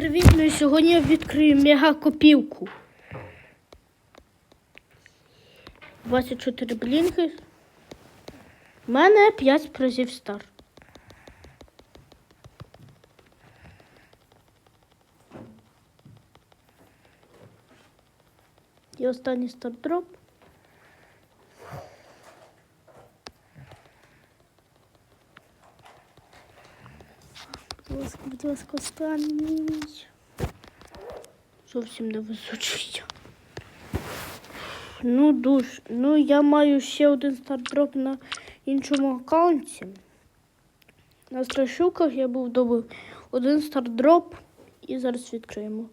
привіт! Ну сьогодні я відкрию мега копілку. 24 блінки. У мене 5 призів стар. І останній стардроп. Ласка, будь ласка, останній. Зовсім не височить. Ну, душ. Ну, я маю ще один стардроп на іншому аккаунті. На страшилках я був добив один стардроп і зараз відкриємо.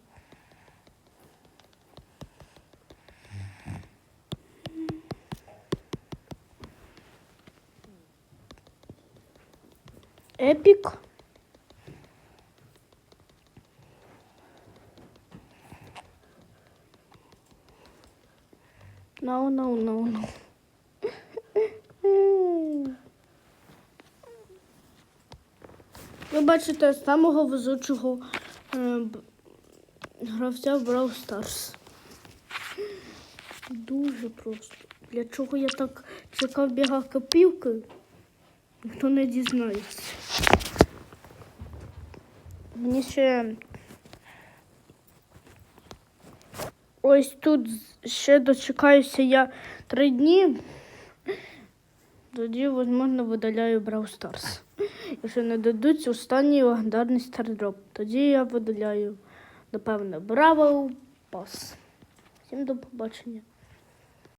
Епік. No, no, no, no. Ви бачите самого везучого е, гравця в Brawl Stars. Дуже просто. Для чого я так чекав біга копівки? Ніхто не дізнається. Мені ще ось тут ще дочекаюся я три дні. Тоді, можливо, видаляю Brawl Stars. Якщо не дадуть останній легендарний стардроп, тоді я видаляю, напевно, Бравл Пас. Всім до побачення.